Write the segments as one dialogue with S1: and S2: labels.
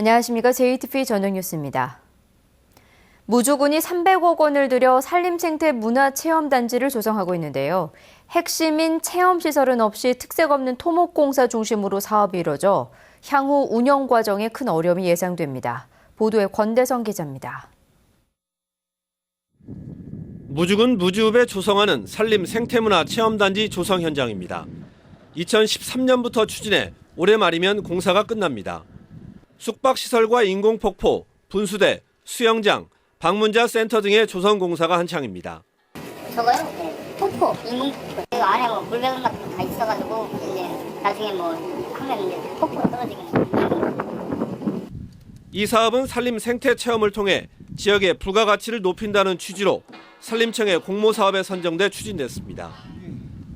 S1: 안녕하십니까. JTP 저녁 뉴스입니다. 무주군이 300억 원을 들여 산림생태 문화체험단지를 조성하고 있는데요. 핵심인 체험시설은 없이 특색 없는 토목공사 중심으로 사업이 이뤄져 향후 운영 과정에 큰 어려움이 예상됩니다. 보도에 권대성 기자입니다.
S2: 무주군 무주읍에 조성하는 산림 생태문화 체험단지 조성 현장입니다. 2013년부터 추진해 올해 말이면 공사가 끝납니다. 숙박시설과 인공폭포, 분수대, 수영장, 방문자 센터 등의 조성 공사가 한창입니다.
S3: 저거요? 네. 폭포, 인공폭포. 그 안에 뭐 물배관 같은 거 다 있어가지고 이제 나중에 뭐 하면 이제 폭포가 떨어지겠네.
S2: 이 사업은 산림 생태 체험을 통해 지역의 부가가치를 높인다는 취지로 산림청의 공모 사업에 선정돼 추진됐습니다.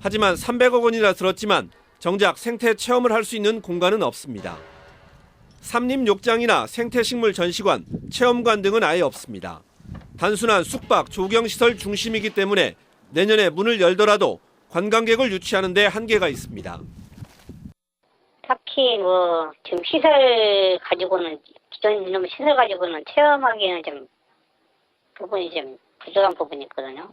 S2: 하지만 300억 원이나 들었지만 정작 생태 체험을 할 수 있는 공간은 없습니다. 삼림 욕장이나 생태식물 전시관, 체험관 등은 아예 없습니다. 단순한 숙박, 조경시설 중심이기 때문에 내년에 문을 열더라도 관광객을 유치하는 데 한계가 있습니다.
S3: 딱히 뭐 지금 시설 가지고는 기존 이놈 시설 가지고는 체험하기에는 좀 부분이 좀 부족한 부분이 있거든요.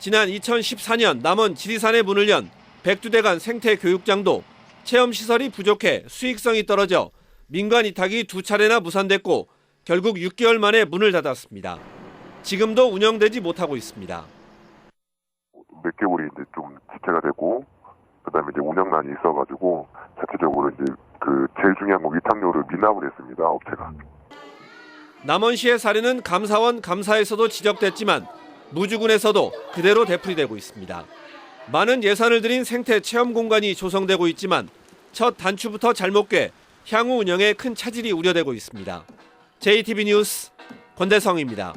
S2: 지난 2014년 남원 지리산에 문을 연 백두대간 생태교육장도 체험 시설이 부족해 수익성이 떨어져 민간 이탁이 두 차례나 무산됐고 결국 6개월 만에 문을 닫았습니다. 지금도 운영되지 못하고 있습니다.
S4: 몇 개월이 이제 좀 지체가 되고 그다음에 이제 운영난이 있어가지고 자체적으로 이제 그 제일 중요한 건 위탁료를 미납을 했습니다 업체가.
S2: 남원시의 사례는 감사원 감사에서도 지적됐지만 무주군에서도 그대로 되풀이되고 있습니다. 많은 예산을 들인 생태 체험 공간이 조성되고 있지만 첫 단추부터 잘못 꿰 향후 운영에 큰 차질이 우려되고 있습니다. JTB 뉴스 권대성입니다.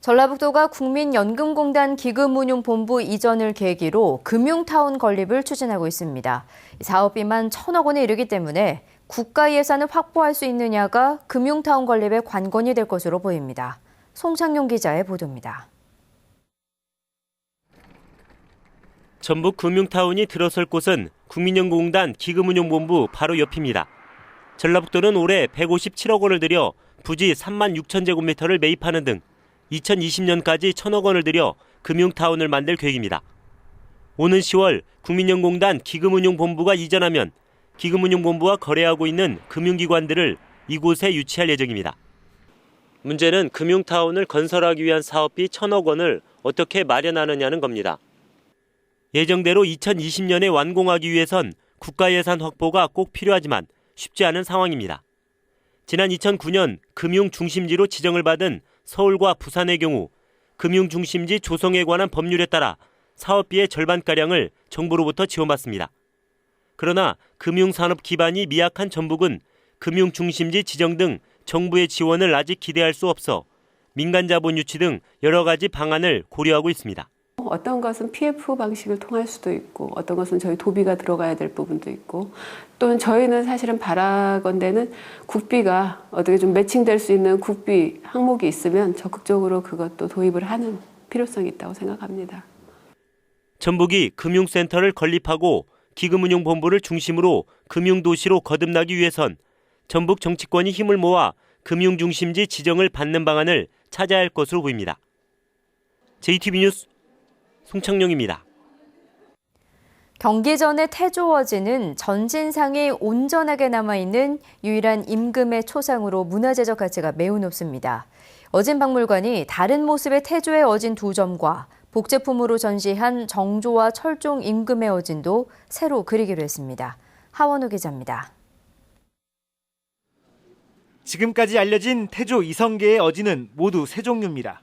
S1: 전라북도가 국민연금공단 기금운용본부 이전을 계기로 금융타운 건립을 추진하고 있습니다. 사업비만 천억 원에 이르기 때문에 국가 예산을 확보할 수 있느냐가 금융타운 건립의 관건이 될 것으로 보입니다. 송창용 기자의 보도입니다.
S5: 전북 금융타운이 들어설 곳은 국민연금공단 기금운용본부 바로 옆입니다. 전라북도는 올해 157억 원을 들여 부지 3만 6천 제곱미터를 매입하는 등 2020년까지 천억 원을 들여 금융타운을 만들 계획입니다. 오는 10월 국민연금공단 기금운용본부가 이전하면 기금운용본부와 거래하고 있는 금융기관들을 이곳에 유치할 예정입니다. 문제는 금융타운을 건설하기 위한 사업비 천억 원을 어떻게 마련하느냐는 겁니다. 예정대로 2020년에 완공하기 위해선 국가 예산 확보가 꼭 필요하지만 쉽지 않은 상황입니다. 지난 2009년 금융 중심지로 지정을 받은 서울과 부산의 경우 금융 중심지 조성에 관한 법률에 따라 사업비의 절반가량을 정부로부터 지원받습니다. 그러나 금융산업 기반이 미약한 전북은 금융 중심지 지정 등 정부의 지원을 아직 기대할 수 없어 민간 자본 유치 등 여러 가지 방안을 고려하고 있습니다.
S6: 어떤 것은 PF 방식을 통할 수도 있고 어떤 것은 저희 도비가 들어가야 될 부분도 있고 또는 저희는 사실은 바라건대는 국비가 어떻게 좀 매칭될 수 있는 국비 항목이 있으면 적극적으로 그것도 도입을 하는 필요성이 있다고 생각합니다.
S5: 전북이 금융센터를 건립하고 기금운용본부를 중심으로 금융도시로 거듭나기 위해선 전북 정치권이 힘을 모아 금융중심지 지정을 받는 방안을 찾아야 할 것으로 보입니다. JTB 뉴스 송창용입니다.
S1: 경기전의 태조어진은 전진상이 온전하게 남아있는 유일한 임금의 초상으로 문화재적 가치가 매우 높습니다. 어진 박물관이 다른 모습의 태조의 어진 두 점과 복제품으로 전시한 정조와 철종 임금의 어진도 새로 그리기로 했습니다. 하원우 기자입니다.
S7: 지금까지 알려진 태조 이성계의 어진은 모두 세 종류입니다.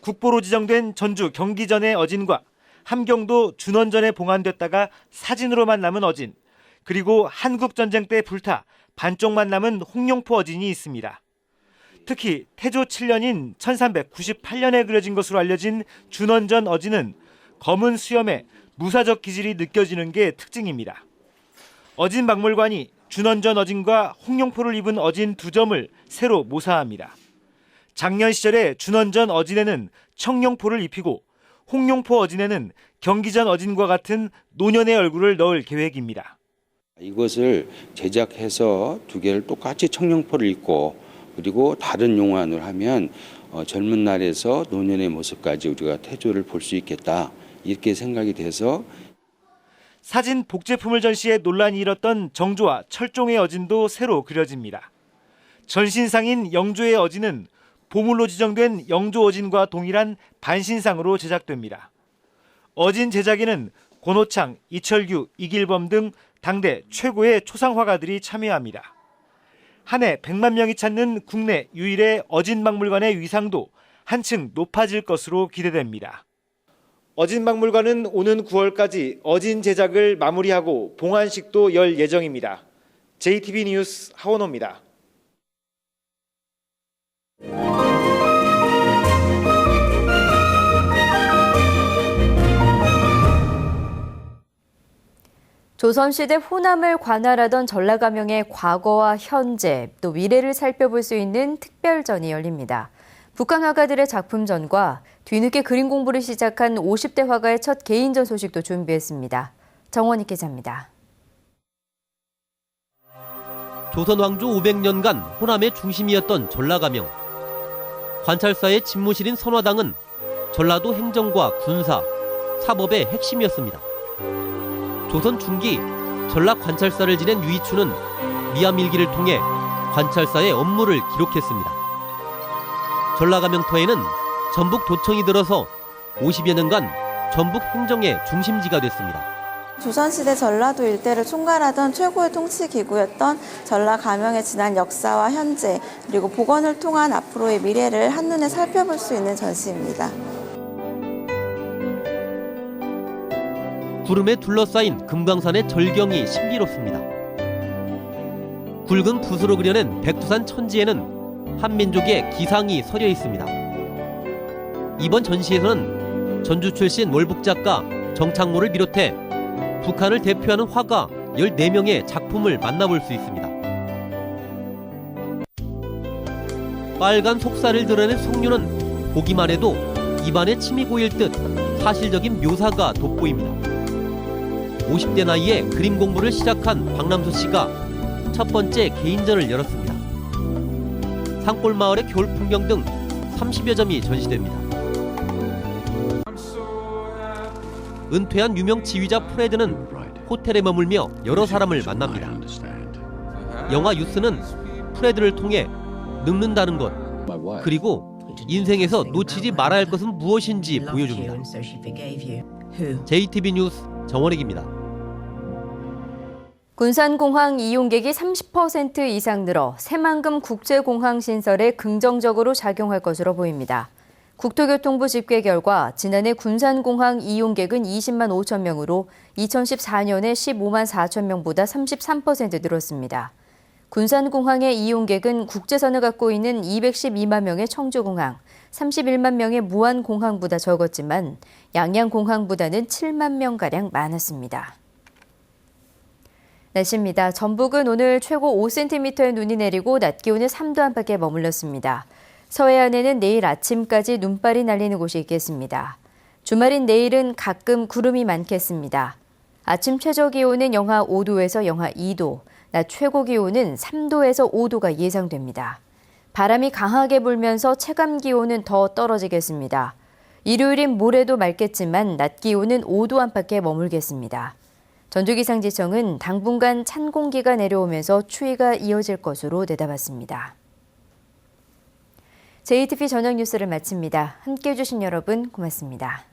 S7: 국보로 지정된 전주 경기전의 어진과 함경도 준원전에 봉안됐다가 사진으로만 남은 어진, 그리고 한국전쟁 때 불타 반쪽만 남은 홍룡포 어진이 있습니다. 특히 태조 7년인 1398년에 그려진 것으로 알려진 준원전 어진은 검은 수염에 무사적 기질이 느껴지는 게 특징입니다. 어진 박물관이 준원전 어진과 홍룡포를 입은 어진 두 점을 새로 모사합니다. 작년 시절에 준원전 어진에는 청룡포를 입히고 홍룡포 어진에는 경기 전 어진과 같은 노년의 얼굴을 넣을 계획입니다.
S8: 이것을 제작해서 두 개를 똑같이 청룡포를 입고 그리고 다른 용안을 하면 어, 젊은 날에서 노년의 모습까지 우리가 태조를 볼 수 있겠다 이렇게 생각이 돼서
S7: 사진 복제품을 전시해 논란이 일었던 정조와 철종의 어진도 새로 그려집니다. 전신상인 영조의 어진은 보물로 지정된 영조 어진과 동일한 반신상으로 제작됩니다. 어진 제작에는 권호창, 이철규, 이길범 등 당대 최고의 초상 화가들이 참여합니다. 한 해 100만 명이 찾는 국내 유일의 어진 박물관의 위상도 한층 높아질 것으로 기대됩니다. 어진 박물관은 오는 9월까지 어진 제작을 마무리하고 봉안식도 열 예정입니다. JTB 뉴스 하원호입니다.
S1: 조선시대 호남을 관할하던 전라가명의 과거와 현재 또 미래를 살펴볼 수 있는 특별전이 열립니다. 북한 화가들의 작품전과 뒤늦게 그림 공부를 시작한 50대 화가의 첫 개인전 소식도 준비했습니다. 정원희 기자입니다.
S9: 조선 왕조 500년간 호남의 중심이었던 전라가명. 관찰사의 집무실인 선화당은 전라도 행정과 군사, 사법의 핵심이었습니다. 조선 중기 전라 관찰사를 지낸 유이추는 미암일기를 통해 관찰사의 업무를 기록했습니다. 전라가명터에는 전북 도청이 들어서 50여 년간 전북 행정의 중심지가 됐습니다.
S10: 조선시대 전라도 일대를 총괄하던 최고의 통치기구였던 전라가명의 지난 역사와 현재 그리고 복원을 통한 앞으로의 미래를 한눈에 살펴볼 수 있는 전시입니다.
S9: 구름에 둘러싸인 금강산의 절경이 신비롭습니다. 굵은 붓으로 그려낸 백두산 천지에는 한민족의 기상이 서려 있습니다. 이번 전시에서는 전주 출신 월북 작가 정창모를 비롯해 북한을 대표하는 화가 14명의 작품을 만나볼 수 있습니다. 빨간 속살을 드러낸 석류는 보기만 해도 입안에 침이 고일 듯 사실적인 묘사가 돋보입니다. 50대 나이에 그림 공부를 시작한 박남수 씨가 첫 번째 개인전을 열었습니다. 산골 마을의 겨울 풍경 등 30여 점이 전시됩니다. 은퇴한 유명 지휘자 프레드는 호텔에 머물며 여러 사람을 만납니다. 영화 유스는 프레드를 통해 늙는다는 것 그리고 인생에서 놓치지 말아야 할 것은 무엇인지 보여줍니다. JTB 뉴스 정원익입니다.
S1: 군산공항 이용객이 30% 이상 늘어 새만금 국제공항 신설에 긍정적으로 작용할 것으로 보입니다. 국토교통부 집계 결과 지난해 군산공항 이용객은 20만 5천 명으로 2014년에 15만 4천 명보다 33% 늘었습니다. 군산공항의 이용객은 국제선을 갖고 있는 212만 명의 청주공항, 31만 명의 무안공항보다 적었지만 양양공항보다는 7만 명가량 많았습니다. 날씨입니다. 전북은 오늘 최고 5cm의 눈이 내리고 낮 기온은 3도 안팎에 머물렀습니다. 서해안에는 내일 아침까지 눈발이 날리는 곳이 있겠습니다. 주말인 내일은 가끔 구름이 많겠습니다. 아침 최저 기온은 영하 5도에서 영하 2도, 낮 최고 기온은 3도에서 5도가 예상됩니다. 바람이 강하게 불면서 체감 기온은 더 떨어지겠습니다. 일요일인 모레도 맑겠지만 낮 기온은 5도 안팎에 머물겠습니다. 전주기상지청은 당분간 찬 공기가 내려오면서 추위가 이어질 것으로 내다봤습니다. JTP 저녁 뉴스를 마칩니다. 함께해 주신 여러분 고맙습니다.